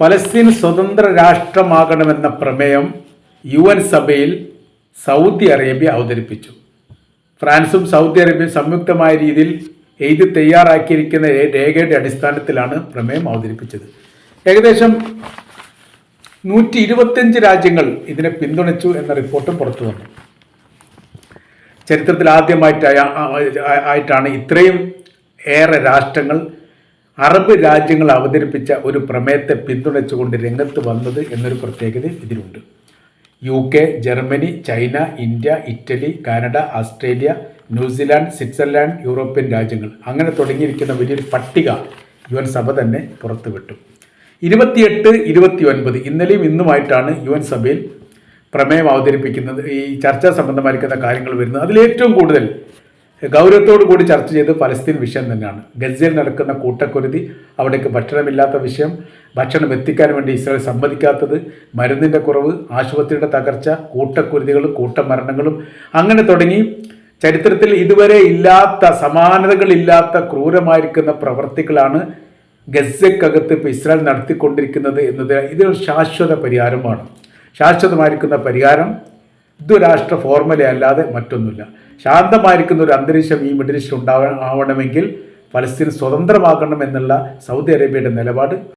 ഫലസ്തീൻ സ്വതന്ത്ര രാഷ്ട്രമാകണമെന്ന പ്രമേയം യു എൻ സഭയിൽ സൗദി അറേബ്യ അവതരിപ്പിച്ചു. ഫ്രാൻസും സൗദി അറേബ്യയും സംയുക്തമായ രീതിയിൽ എഴുതി തയ്യാറാക്കിയിരിക്കുന്ന രേഖയുടെ അടിസ്ഥാനത്തിലാണ് പ്രമേയം അവതരിപ്പിച്ചത്. ഏകദേശം നൂറ്റി ഇരുപത്തിയഞ്ച് രാജ്യങ്ങൾ ഇതിനെ പിന്തുണച്ചു എന്ന റിപ്പോർട്ടും പുറത്തു വന്നു. ചരിത്രത്തിൽ ആദ്യമായിട്ട് ആയിട്ടാണ് ഇത്രയും ഏറെ രാഷ്ട്രങ്ങൾ അറബ് രാജ്യങ്ങൾ അവതരിപ്പിച്ച ഒരു പ്രമേയത്തെ പിന്തുണച്ചുകൊണ്ട് രംഗത്ത് വന്നത് എന്നൊരു പ്രത്യേകത ഇതിലുണ്ട്. U K Germany China India Italy Canada Australia New Zealand Switzerland European രാജ്യങ്ങൾ. അങ്ങനെ തുടങ്ങിയിരിക്കുന്ന വലിയൊരു പട്ടിക യു എൻ സഭ തന്നെ പുറത്തുവിട്ടു. ഇരുപത്തിയെട്ട് ഇരുപത്തി ഒൻപത് ഇന്നലെയും ഇന്നുമായിട്ടാണ് യു എൻ സഭയിൽ പ്രമേയം അവതരിപ്പിക്കുന്നത്. ഈ ചർച്ചാ സംബന്ധമായിരിക്കുന്ന കാര്യങ്ങൾ വരുന്നത്. അതിലേറ്റവും കൂടുതൽ ഗൗരവത്തോടു കൂടി ചർച്ച ചെയ്ത് പലസ്തീൻ വിഷയം തന്നെയാണ്. ഗസയിൽ നടക്കുന്ന കൂട്ടക്കുരുതി അവിടേക്ക് ഭക്ഷണമില്ലാത്ത വിഷയം ഭക്ഷണം എത്തിക്കാൻ വേണ്ടി ഇസ്രായേൽ സമ്മതിക്കാത്തത് മരുന്നിന്റെ കുറവ് ആശുപത്രിയുടെ തകർച്ച കൂട്ടക്കുരുതികളും കൂട്ടമരണങ്ങളും അങ്ങനെ തുടങ്ങി ചരിത്രത്തിൽ ഇതുവരെ ഇല്ലാത്ത സമാനതകളില്ലാത്ത ക്രൂരമായിരിക്കുന്ന പ്രവർത്തികളാണ് ഗസയ്ക്കകത്ത് ഇപ്പോൾ ഇസ്രായേൽ നടത്തിക്കൊണ്ടിരിക്കുന്നത് എന്നത് ഇതൊരു ശാശ്വത പരിഹാരമാണ്. ശാശ്വതമായിരിക്കുന്ന പരിഹാരം ദ്വരാഷ്ട്ര ഫോർമുല അല്ലാതെ മറ്റൊന്നുമില്ല. ശാന്തമായിരിക്കുന്ന ഒരു അന്തരീക്ഷം ഈ മിഡിൽ ഈസ്റ്റിൽ ഉണ്ടാവണമെങ്കിൽ ഫലസ്തീൻ സ്വതന്ത്രമാകണം എന്നുള്ള സൗദി അറേബ്യയുടെ നിലപാട്